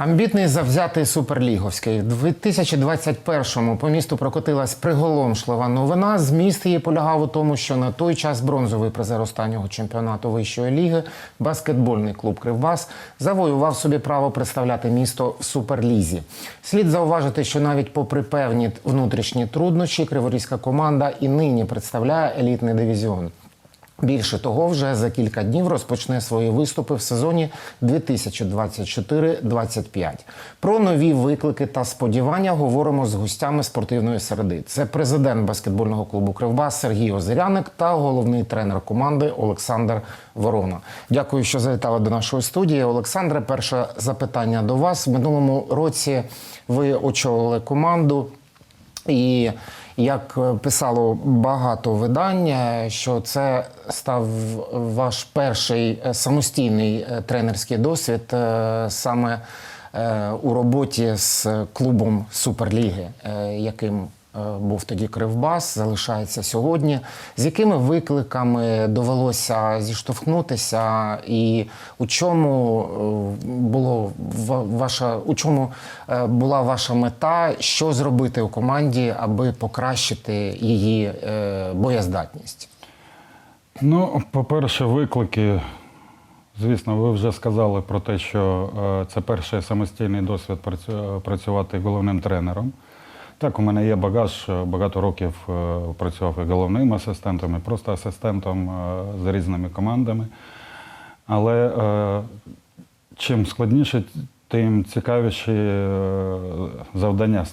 Амбітний завзятий суперліговський. В 2021-му по місту прокотилась приголомшлива новина. Зміст її полягав у тому, що на той час бронзовий призер останнього чемпіонату вищої ліги, баскетбольний клуб Кривбас, завоював собі право представляти місто в суперлізі. Слід зауважити, що навіть попри певні внутрішні труднощі, криворізька команда і нині представляє елітний дивізіон. Більше того, вже за кілька днів розпочне свої виступи в сезоні 2024-25. Про нові виклики та сподівання говоримо з гостями спортивної середи. Це президент баскетбольного клубу Кривбас Сергій Озеряник та головний тренер команди Олександр Ворона. Дякую, що завітали до нашої студії. Олександре, перше запитання до вас. В минулому році ви очолили команду. І як е, писало багато видань, е, що це став ваш перший е, самостійний е, тренерський досвід саме у роботі з клубом Суперліги, яким був тоді Кривбас, залишається сьогодні. З якими викликами довелося зіштовхнутися, і у чому е, було ваша у чому е, була ваша мета, що зробити у команді, аби покращити її е, боєздатність? Ну, по-перше, виклики. Звісно, ви вже сказали про те, що е, це перший самостійний досвід працювати головним тренером. Так, у мене є багаж, е, багато років е, працював і головним асистентом, і просто асистентом е, з різними командами. Але чим складніше, тим цікавіші завдання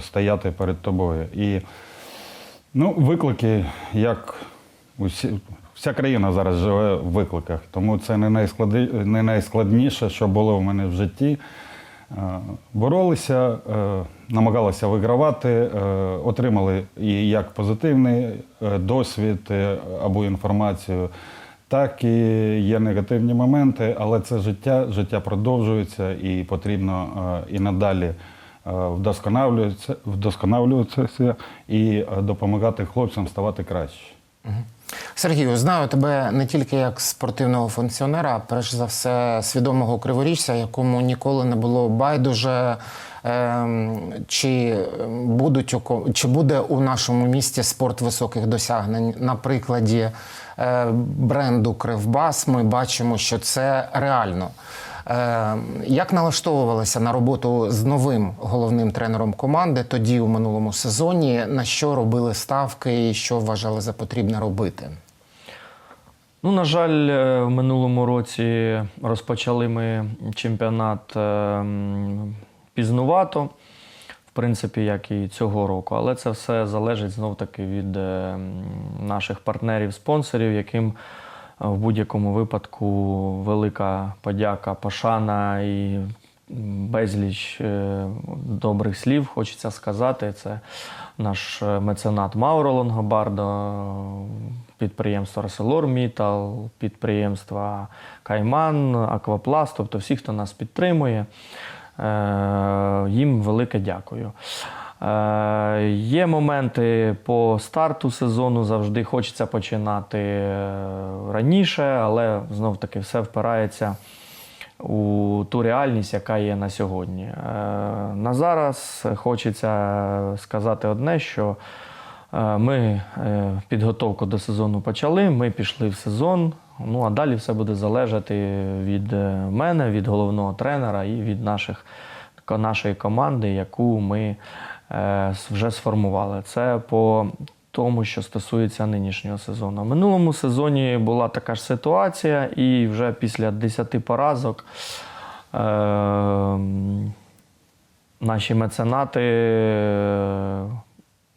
стояти перед тобою. І Ну, виклики, як усі, вся країна зараз живе в викликах, тому це не, найскладніше, що було в мене в житті. Боролися, намагалися вигравати, е, отримали і як позитивний е, досвід е, або інформацію, так і є негативні моменти, але це життя, життя продовжується і потрібно і надалі вдосконалюватися, вдосконалюватися і допомагати хлопцям ставати краще. Сергію, знаю тебе не тільки як спортивного функціонера, а перш за все свідомого криворіжця, якому ніколи не було байдуже. Ем, Чи будуть чи буде у нашому місті спорт високих досягнень? На прикладі е, бренду Кривбас ми бачимо, що це реально. Е, Як налаштовувалися на роботу з новим головним тренером команди тоді у минулому сезоні? На що робили ставки і що вважали за потрібне робити? Ну, на жаль, е, в минулому році розпочали ми чемпіонат е, м, пізнувато, в принципі, як і цього року. Але це все залежить знов-таки від е, наших партнерів-спонсорів, яким е, в будь-якому випадку велика подяка, пошана і безліч е, добрих слів хочеться сказати. Це наш меценат Мауро Лонгобардо, підприємство Арселор Мітал, підприємства Кайман, Аквапласт, тобто всі, хто нас підтримує. Е, Їм велике дякую. Е, Є моменти по старту сезону, завжди хочеться починати е, раніше, але знов таки все впирається у ту реальність, яка є на сьогодні. На зараз хочеться сказати одне, що ми підготовку до сезону почали, ми пішли в сезон. Ну а далі все буде залежати від е, мене, від головного тренера і від наших, нашої команди, яку ми е, вже сформували. Це по тому, що стосується нинішнього сезону. В минулому сезоні була така ж ситуація, і вже після 10 поразок е, наші меценати е,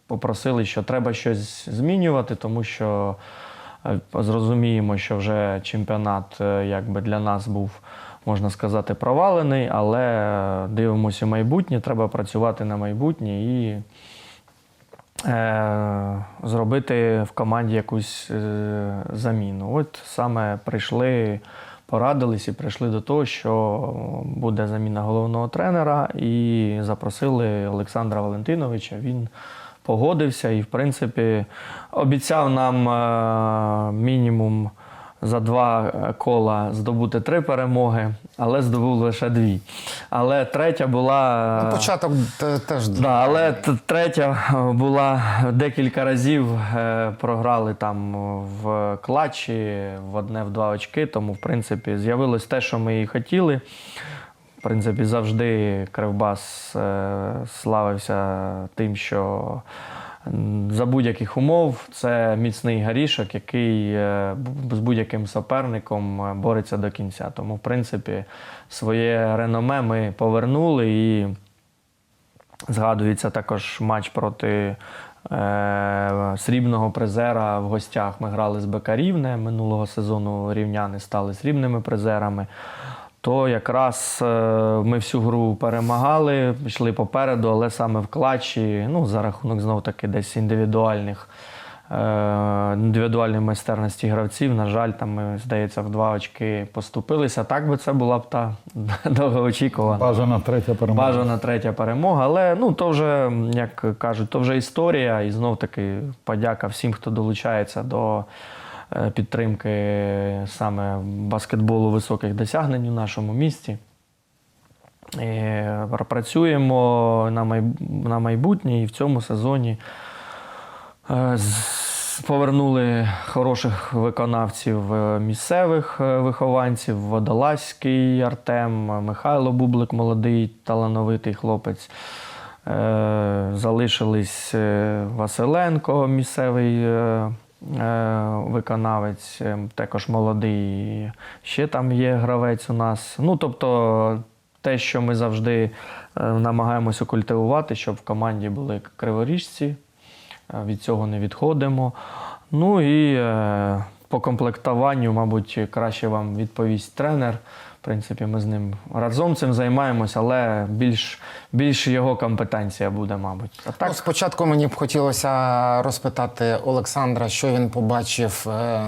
попросили, що треба щось змінювати, тому що зрозуміємо, що вже чемпіонат е, якби для нас був, можна сказати, провалений, але е, дивимося майбутнє, треба працювати на майбутнє і е, зробити в команді якусь е, заміну. От саме прийшли, порадились і прийшли до того, що буде заміна головного тренера, і запросили Олександра Валентиновича. Він погодився і, в принципі, обіцяв нам е, мінімум за два е, кола здобути три перемоги, але здобув лише дві. Але третя була. Ну, початок теж Да, але третя е, була декілька разів. е, Програли там в клатчі в одне в два очки. Тому, в принципі, з'явилось те, що ми і хотіли. В принципі, завжди Кривбас е, славився тим, що за будь-яких умов це міцний горішок, який е, з будь-яким суперником е, бореться до кінця. Тому, в принципі, своє реноме ми повернули і. Згадується також матч проти срібного призера в гостях. Ми грали з БК Рівне. Минулого сезону рівняни стали срібними призерами. То якраз е, ми всю гру перемагали, йшли попереду, але саме в клатчі, ну, за рахунок знов таки десь індивідуальних е, індивідуальної майстерності гравців. На жаль, там ми, здається, в два очки поступилися. Так би це була б та довгоочікувана. Бажана третя перемога. Бажана третя перемога, але ну то вже, як кажуть, то вже історія. І знов таки подяка всім, хто долучається до підтримки саме баскетболу високих досягнень у нашому місті. І працюємо на майб- на майбутнє і в цьому сезоні е, повернули хороших виконавців е, місцевих е, вихованців. Водолазький Артем, е, Михайло Бублик, молодий, талановитий хлопець. Е, Залишились е, Василенко, місцевий е, е, виконавець, е, також молодий. Ще там є гравець у нас. Ну, тобто, те, що ми завжди е, намагаємося культивувати, щоб в команді були криворіжці, Е, від цього не відходимо. Ну і е, по комплектуванню, мабуть, краще вам відповість тренер. Принципі, ми з ним разом цим займаємося, але більш, більш його компетенція буде, мабуть. А так, Ну, спочатку мені б хотілося розпитати Олександра, що він побачив е,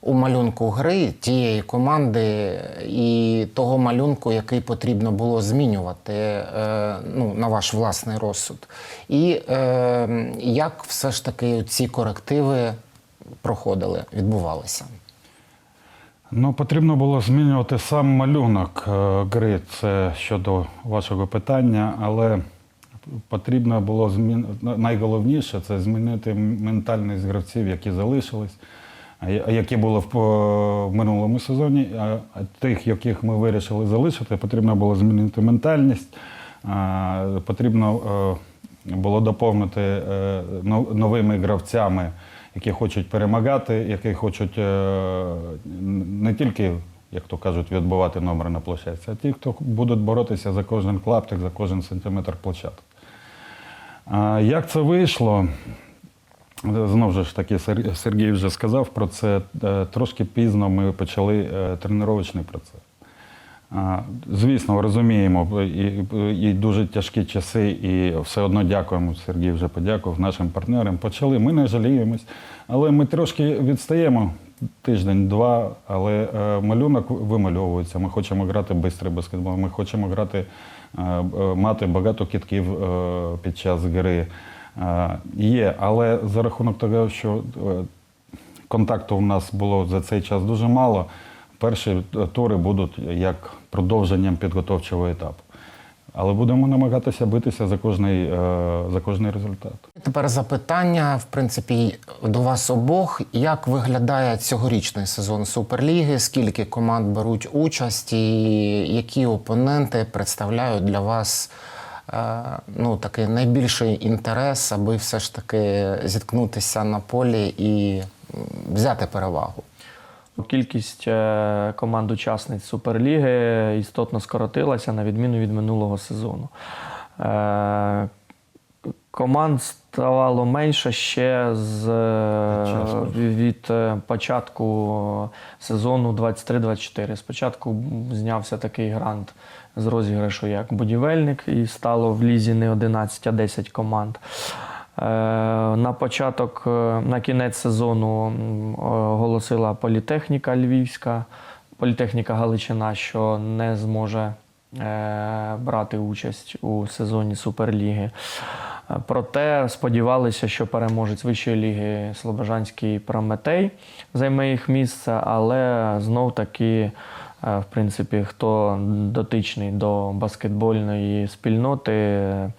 у малюнку гри тієї команди і того малюнку, який потрібно було змінювати е, ну, на ваш власний розсуд. І е, як все ж таки ці корективи проходили, відбувалися? Ну, потрібно було змінювати сам малюнок е, гри. Це щодо вашого питання, але потрібно було змін... найголовніше це змінити ментальність гравців, які залишились, які були в, по- минулому сезоні. А тих, яких ми вирішили залишити, потрібно було змінити ментальність. Потрібно е, було доповнити е, новими гравцями, які хочуть перемагати, які хочуть е, не тільки, як то кажуть, відбувати номер на площадці, а ті, хто будуть боротися за кожен клаптик, за кожен сантиметр площадки. Як це вийшло? Знову ж таки, Сергій вже сказав про це. Е, Трошки пізно ми почали е, тренувальний процес. Звісно, розуміємо, і, і дуже тяжкі часи, і все одно дякуємо. Сергій вже подякував нашим партнерам. Почали. Ми не жаліємось, але ми трошки відстаємо тиждень-два, але е, малюнок вимальовується. Ми хочемо грати швидкий баскетбол, ми хочемо грати, е, е, мати багато кітків під час гри. Є, але за рахунок того, що контакту у нас було за цей час дуже мало. Перші тури будуть як продовженням підготовчого етапу. Але будемо намагатися битися за кожний, е, за кожний результат. Тепер запитання, в принципі, до вас обох. Як виглядає цьогорічний сезон Суперліги? Скільки команд беруть участь, і які опоненти представляють для вас е, ну, такий найбільший інтерес, аби все ж таки зіткнутися на полі і взяти перевагу? Кількість е, команд-учасниць Суперліги істотно скоротилася на відміну від минулого сезону. Е, Команд ставало менше ще з е, від початку сезону 23-24. Спочатку знявся такий грант з розіграшу як будівельник, і стало в лізі не 11, а 10 команд. Е, На початок, е, на кінець сезону оголосила політехніка Львівська, політехніка Галичина, що не зможе е, брати участь у сезоні Суперліги. Е, Проте сподівалися, що переможець вищої ліги Слобожанський Прометей займе їх місце, але знов таки, е, в принципі, хто дотичний до баскетбольної спільноти, е,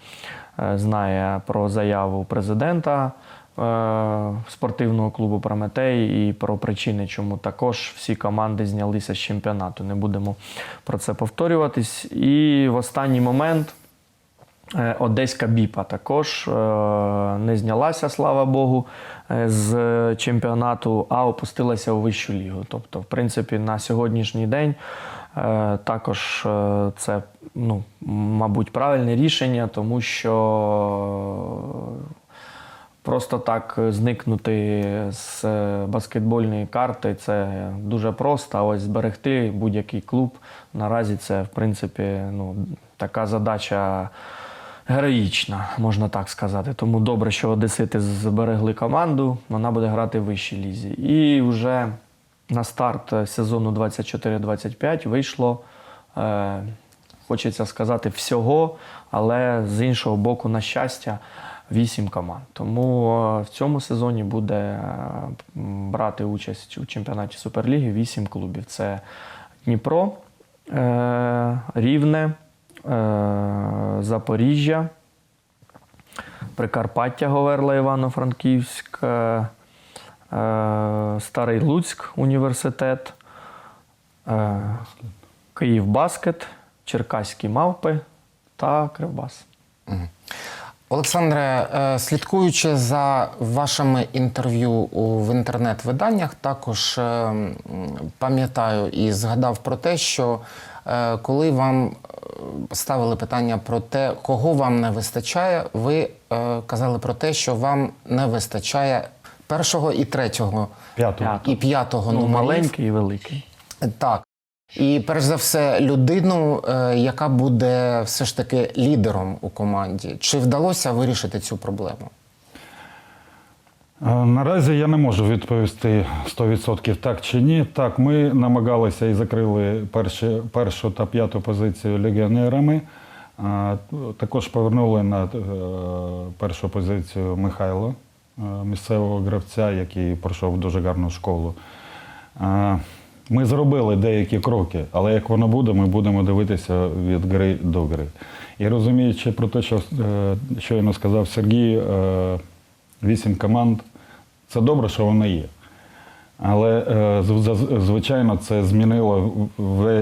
знає про заяву президента е, спортивного клубу Прометей і про причини, чому також всі команди знялися з чемпіонату. Не будемо про це повторюватись. І в останній момент. Е, Одеська Біпа також е, не знялася, слава Богу, е, з чемпіонату, а опустилася у вищу лігу. Тобто, в принципі, на сьогоднішній день е, також е, це, ну, мабуть, правильне рішення, тому що просто так зникнути з е, баскетбольної карти це дуже просто. А ось зберегти будь-який клуб наразі це, в принципі, ну, така задача героїчна, можна так сказати. Тому добре, що одесити зберегли команду, вона буде грати в вищій лізі. І вже на старт сезону 24-25 вийшло. Е, Хочеться сказати всього, але з іншого боку, на щастя, вісім команд. Тому е, в цьому сезоні буде е, брати участь у чемпіонаті Суперліги вісім клубів. Це Дніпро, е, Рівне, е, Запоріжжя, Прикарпаття, Говерла, Івано-Франківськ, е, е, Старий Луцьк університет, е, Київ Баскет, Черкаські мавпи та Кривбас. Олександре, е, слідкуючи за вашими інтерв'ю в інтернет-виданнях, також е, пам'ятаю і згадав про те, що е, коли вам е, ставили питання про те, кого вам не вистачає, ви е, казали про те, що вам не вистачає першого і третього П'ятого. І п'ятого Ну, номерів. маленький і великий. Так. І перш за все, людину, е, яка буде все ж таки лідером у команді. Чи вдалося вирішити цю проблему? Е, Наразі я не можу відповісти 100% так чи ні. Так, ми намагалися і закрили перші, першу та п'яту позицію легіонерами. Також повернули на е, першу позицію Михайло, е, місцевого гравця, який пройшов дуже гарну школу. Ми зробили деякі кроки, але як воно буде, ми будемо дивитися від гри до гри. І розуміючи про те, що е, щойно сказав Сергій, е, вісім команд це добре, що воно є. Але е, звичайно це змінило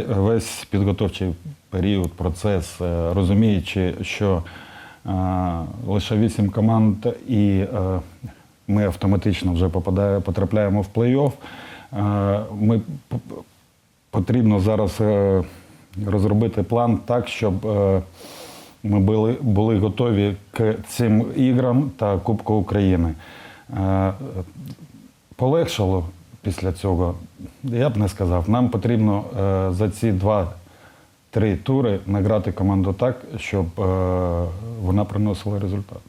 весь підготовчий період, процес, е, розуміючи, що е, лише вісім команд і е, ми автоматично вже потрапляємо в плей-офф. Е, Ми потрібно зараз е, розробити план так, щоб ми були, були готові к цим іграм та Кубку України. Полегшало після цього, я б не сказав. Нам потрібно за ці два-три тури награти команду так, щоб е, вона приносила результат.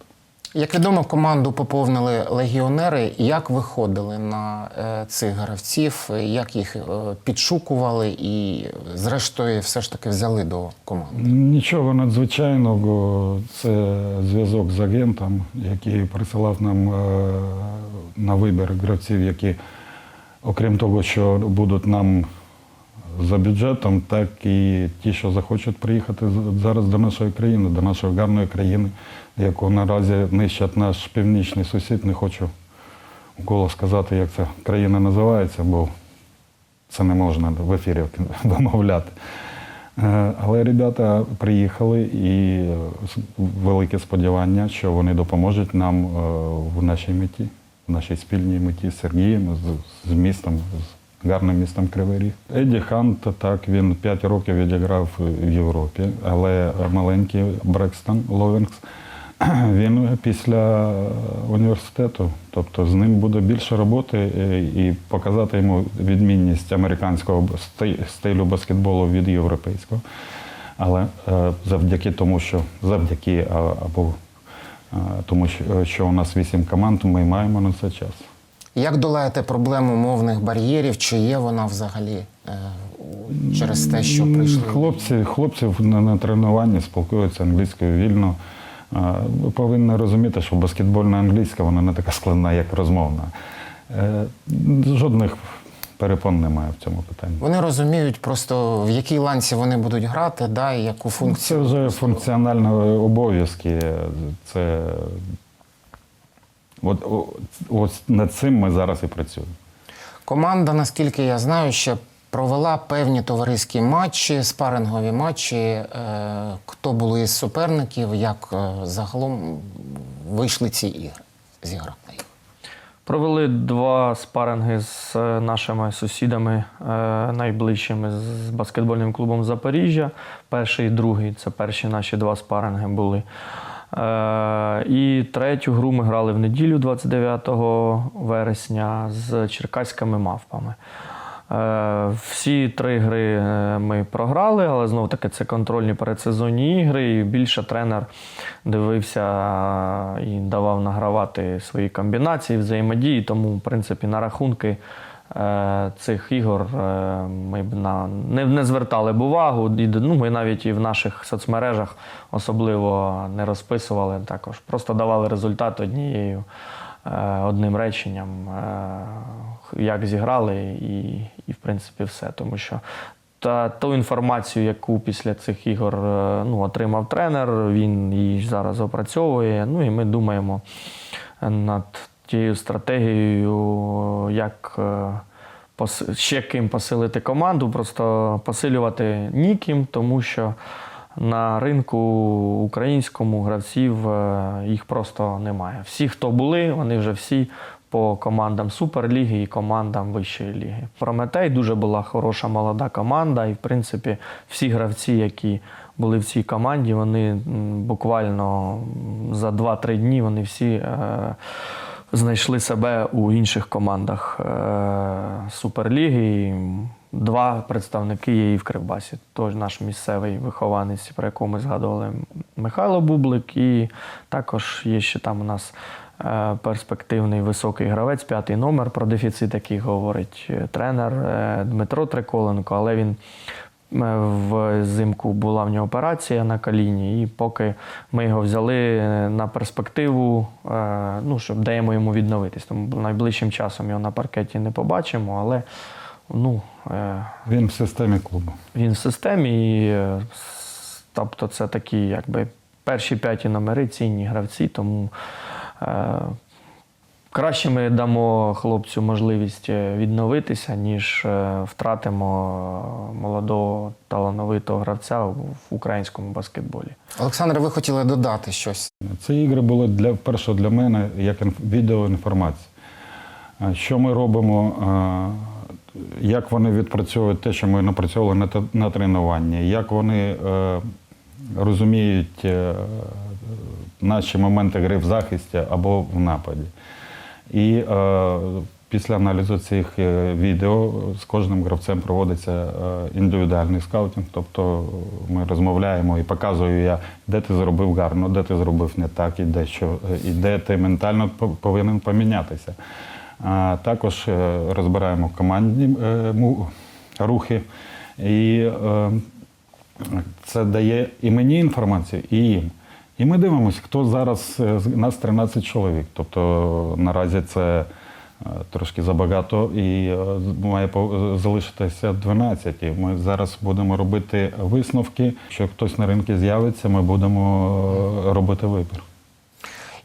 Як відомо, команду поповнили легіонери. Як виходили на е, цих гравців, як їх е, підшукували і, зрештою, все ж таки взяли до команди? Нічого надзвичайного. Це зв'язок з агентом, який присилав нам на вибір гравців, які, окрім того, що будуть нам за бюджетом, так і ті, що захочуть приїхати зараз до нашої країни, до нашої гарної країни, яку наразі нищать наш північний сусід. Не хочу вколо сказати, як ця країна називається, бо це не можна в ефірі вимовляти. Е, Але ребята приїхали і е, велике сподівання, що вони допоможуть нам е, в нашій меті, в нашій спільній меті з Сергієм, з, містом, гарним містом Кривий Ріг. Еді Хант, так, він 5 років відіграв в Європі, але маленький Брекстон Ловінгс, він після університету, тобто з ним буде більше роботи е, і показати йому відмінність американського стилю баскетболу від європейського. Але е, завдяки тому, що завдяки або е, тому, що, що у нас вісім команд, ми маємо на це час. Як долаєте проблему мовних бар'єрів? Чи є вона взагалі е, через те, що прийшли? Хлопці, хлопці на, на тренуванні спілкуються англійською вільно. Ви повинні розуміти, що баскетбольна англійська вона не така складна, як розмовна. Е, Жодних перепон немає в цьому питанні. Вони розуміють просто в якій ланці вони будуть грати, да, і яку Це вже функціональні обов'язки. Це от, ось над цим ми зараз і працюємо. Команда, наскільки я знаю, ще провела певні товариські матчі, спарингові матчі. Е, Хто були із суперників, як е, загалом вийшли ці ігри зіграти на їх? Провели два спаринги з е, нашими сусідами найближчими з баскетбольним клубом Запоріжжя. Перший і другий це перші наші два спаринги були. Е, І третю гру ми грали в неділю 29 вересня з черкаськими мавпами. Е, Всі три гри е, ми програли, але знову таки це контрольні передсезонні ігри. І більше тренер дивився і давав награвати свої комбінації, взаємодії. Тому, в принципі, на рахунки цих ігор е, ми б на, не, не звертали б увагу. Ну, ми навіть і в наших соцмережах особливо не розписували також. Просто давали результат однією е, одним реченням, е, як зіграли, і, і в принципі все. Тому що та ту інформацію, яку після цих ігор е, ну, отримав тренер, він її зараз опрацьовує. Ну і ми думаємо над тією стратегією, як е, ще ким посилити команду, просто посилювати ніким, тому що на ринку українському гравців е, їх просто немає. Всі, хто були, вони вже всі по командам Суперліги і командам Вищої ліги. Прометей дуже була хороша молода команда, і в принципі всі гравці, які були в цій команді, вони буквально за 2-3 дні вони всі. Е, знайшли себе у інших командах е, Суперліги. Два представники є і в Кривбасі. Тож наш місцевий вихованець, про якого ми згадували, Михайло Бублик, і також є ще там у нас е, перспективний високий гравець, п'ятий номер, про дефіцит, який говорить е, тренер Дмитро Триколенко, але він Взимку була в нього операція на коліні, і поки ми його взяли е, на перспективу, е, ну, щоб даємо йому відновитись. Тому найближчим часом його на паркеті не побачимо, але ну, е, Він в системі клубу. він в системі. І, е, тобто це такі якби перші п'яті номери, цінні гравці, тому е, краще ми дамо хлопцю можливість е, відновитися, ніж е, втратимо е, молодого талановитого гравця в українському баскетболі. Олександре, ви хотіли додати щось? Ці ігри були для перше для мене як інф- відеоінформація. Що ми робимо, як вони відпрацьовують те, що ми напрацьовували на, на тренуванні, як вони е, розуміють е, наші моменти гри в захисті або в нападі. І е, після аналізу цих е, відео з кожним гравцем проводиться е, індивідуальний скаутинг. Тобто ми розмовляємо і показую я, де ти зробив гарно, де ти зробив не так, і де що, і де ти ментально повинен помінятися. А також е, розбираємо командні е, рухи. І е, це дає і мені інформацію, і їм. І ми дивимося, хто зараз е, нас 13 чоловік. Тобто наразі це е, трошки забагато і е, має залишитися 12. І Ми зараз будемо робити висновки. Якщо хтось на ринку з'явиться, ми будемо е, робити вибір.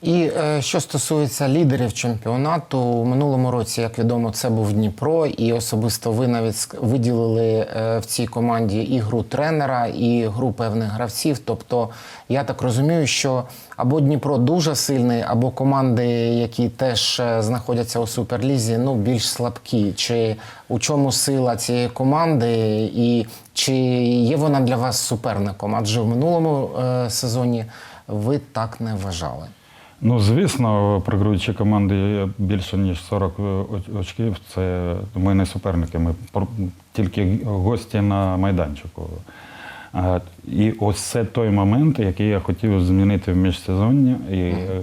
І е, що стосується лідерів чемпіонату, у минулому році, як відомо, це був Дніпро, і особисто ви навіть виділили е, в цій команді і гру тренера, і гру певних гравців. Тобто, я так розумію, що або Дніпро дуже сильний, або команди, які теж е, знаходяться у суперлізі, ну більш слабкі. Чи у чому сила цієї команди, і чи є вона для вас суперником? Адже в минулому сезоні ви так не вважали. Ну, звісно, програючі команди більше ніж 40 очків. Це ми не суперники, ми тільки гості на майданчику. І ось це той момент, який я хотів змінити в міжсезонні. І е,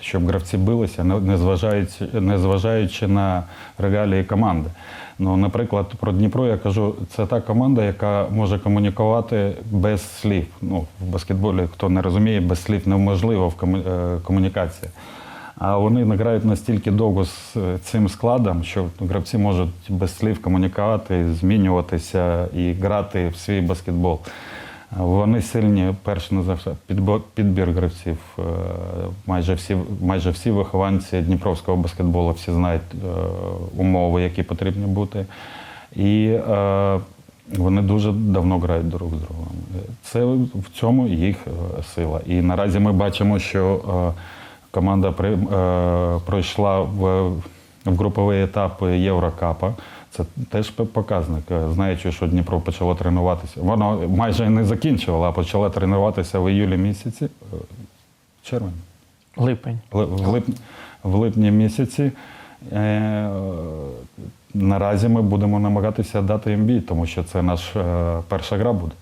щоб гравці билися, незважаючи, незважаючи на регалії команди. Ну, наприклад, про Дніпро я кажу, це та команда, яка може комунікувати без слів. Ну, в баскетболі, хто не розуміє, без слів неможливо в кому- е, комунікація. А вони грають настільки довго з е, цим складом, що гравці можуть без слів комунікувати, змінюватися і грати в свій баскетбол. Вони сильні, перш на підбо- підбір гравців. Е, Майже всі, майже всі вихованці дніпровського баскетболу всі знають е, умови, які потрібні бути. І е, вони дуже давно грають друг з другом. Це в цьому їх сила. І наразі ми бачимо, що команда пройшла в груповий етап Єврокапа. Це теж показник. Е, Знаючи, що Дніпро почало тренуватися. Воно майже не закінчувало, а почало тренуватися в іюлі місяці. е, Червень. Липень. В, лип... в липні місяці е... наразі ми будемо намагатися дати їм бій, тому що це наша е... перша гра буде.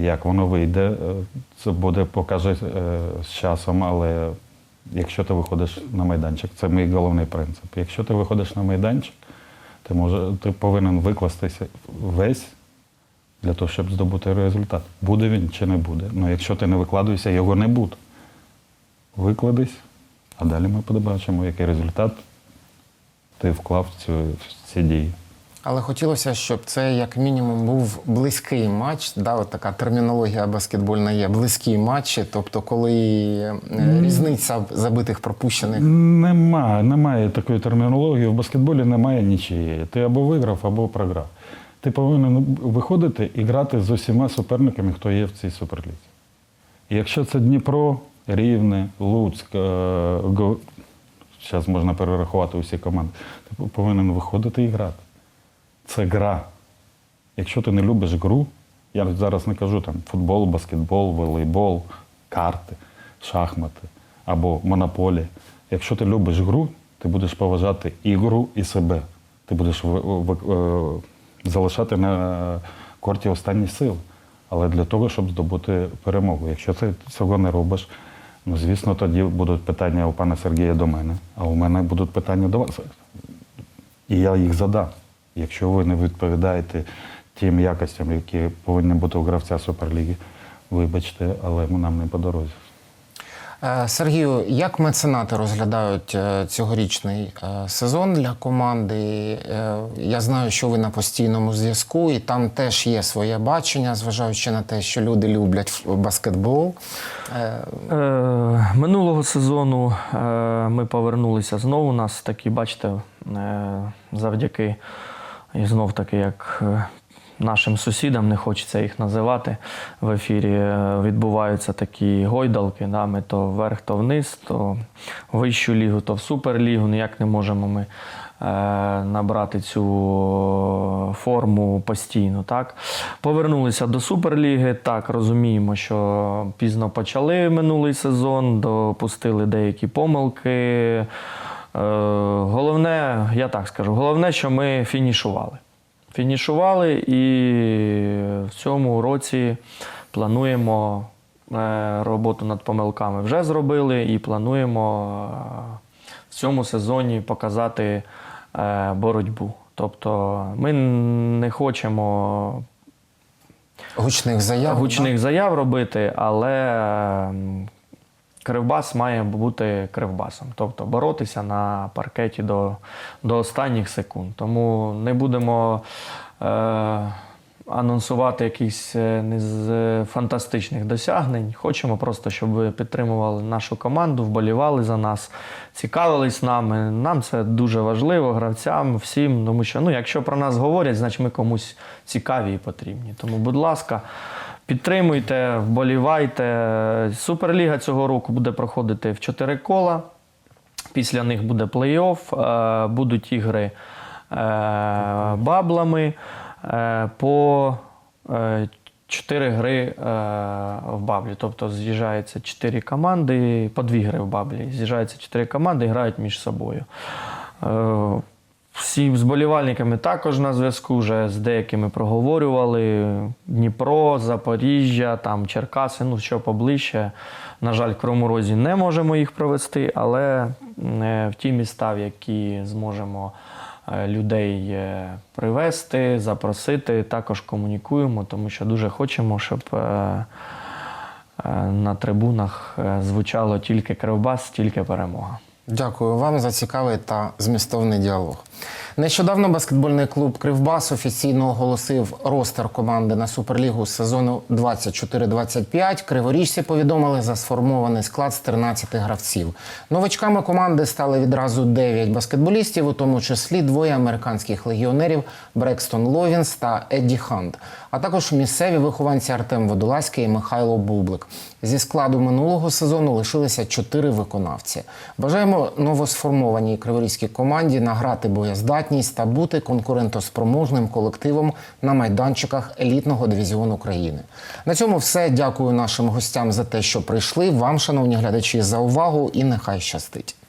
Як воно вийде, е, це буде покаже е... з часом, але якщо ти виходиш на майданчик, це мій головний принцип. Якщо ти виходиш на майданчик, ти, може, ти повинен викластися весь для того, щоб здобути результат. Буде він чи не буде. Ну, якщо ти не викладуєшся, його не буде викладись, а далі ми побачимо, який результат ти вклав в, ці дії. Але хотілося, щоб це як мінімум був близький матч. Да, от така термінологія баскетбольна є. Близькі матчі, тобто, коли е, різниця забитих пропущених. Немає, немає такої термінології. В баскетболі немає нічиєї. Ти або виграв, або програв. Ти повинен виходити і грати з усіма суперниками, хто є в цій суперлізі. І якщо це Дніпро, Рівне, Луцьк, зараз можна перерахувати усі команди, ти повинен виходити і грати. Це гра. Якщо ти не любиш гру, я зараз не кажу там футбол, баскетбол, волейбол, карти, шахмати або монополія. Якщо ти любиш гру, ти будеш поважати і гру, і себе. Ти будеш е, залишати на корті останні сили. Але для того, щоб здобути перемогу. Якщо ти цього не робиш, ну звісно, тоді будуть питання у пана Сергія до мене, а у мене будуть питання до вас. І я їх задам. Якщо ви не відповідаєте тим якостям, які повинні бути у гравця Суперліги, вибачте, але нам не по дорозі. Е, Сергію, як меценати розглядають е, цьогорічний е, сезон для команди? Я знаю, що ви на постійному зв'язку, і там теж є своє бачення, зважаючи на те, що люди люблять баскетбол. Минулого сезону ми повернулися знову. У нас такі, бачите, завдяки і знов таки, як е, нашим сусідам, не хочеться їх називати. В ефірі е, відбуваються такі гойдалки. Да? Ми то вверх, то вниз, то в вищу лігу, то в суперлігу. Ніяк не можемо ми е, набрати цю форму постійно. Так? Повернулися до Суперліги. Так, розуміємо, що пізно почали минулий сезон, допустили деякі помилки. Е, головне, я так скажу, головне, що ми фінішували. Фінішували і в цьому році плануємо е, роботу над помилками вже зробили і плануємо е, в цьому сезоні показати боротьбу. Тобто ми не хочемо гучних заяв. гучних заяв робити, але кривбас має бути кривбасом. Тобто боротися на паркеті до, до останніх секунд. Тому не будемо е, анонсувати якісь е, не з фантастичних досягнень. Хочемо просто, щоб ви підтримували нашу команду, вболівали за нас, цікавились нами. Нам це дуже важливо, гравцям, всім. Тому що ну, якщо про нас говорять, значить ми комусь цікаві і потрібні. Тому, будь ласка. Підтримуйте, вболівайте. Суперліга цього року буде проходити в чотири кола. Після них буде плей-офф, е, будуть ігри е, баблами е, по е, чотири гри в баблі. Тобто з'їжджаються чотири команди, по дві гри в баблі. З'їжджаються чотири команди і грають між собою. Всі з болівальниками також на зв'язку, вже з деякими проговорювали. Дніпро, Запоріжжя, там Черкаси, ну що поближче. На жаль, в Кривому Розі не можемо їх провести, але е, в ті міста, в які зможемо е, людей е, привезти, запросити, також комунікуємо, тому що дуже хочемо, щоб на трибунах звучало тільки Кривбас, тільки перемога. Дякую вам за цікавий та змістовний діалог. Нещодавно баскетбольний клуб Кривбас офіційно оголосив ростер команди на суперлігу з сезону 24-25. Криворіжці повідомили за сформований склад з 13 гравців. Новачками команди стали відразу 9 баскетболістів, у тому числі двоє американських легіонерів Брекстон Ловінс та Едді Хант, а також місцеві вихованці Артем Водолазький і Михайло Бублик. Зі складу минулого сезону лишилися чотири виконавці. Бажаємо новосформованій криворізькій команді награти боєздатність та бути конкурентоспроможним колективом на майданчиках елітного дивізіону країни. На цьому все. Дякую нашим гостям за те, що прийшли. Вам, шановні глядачі, за увагу і нехай щастить.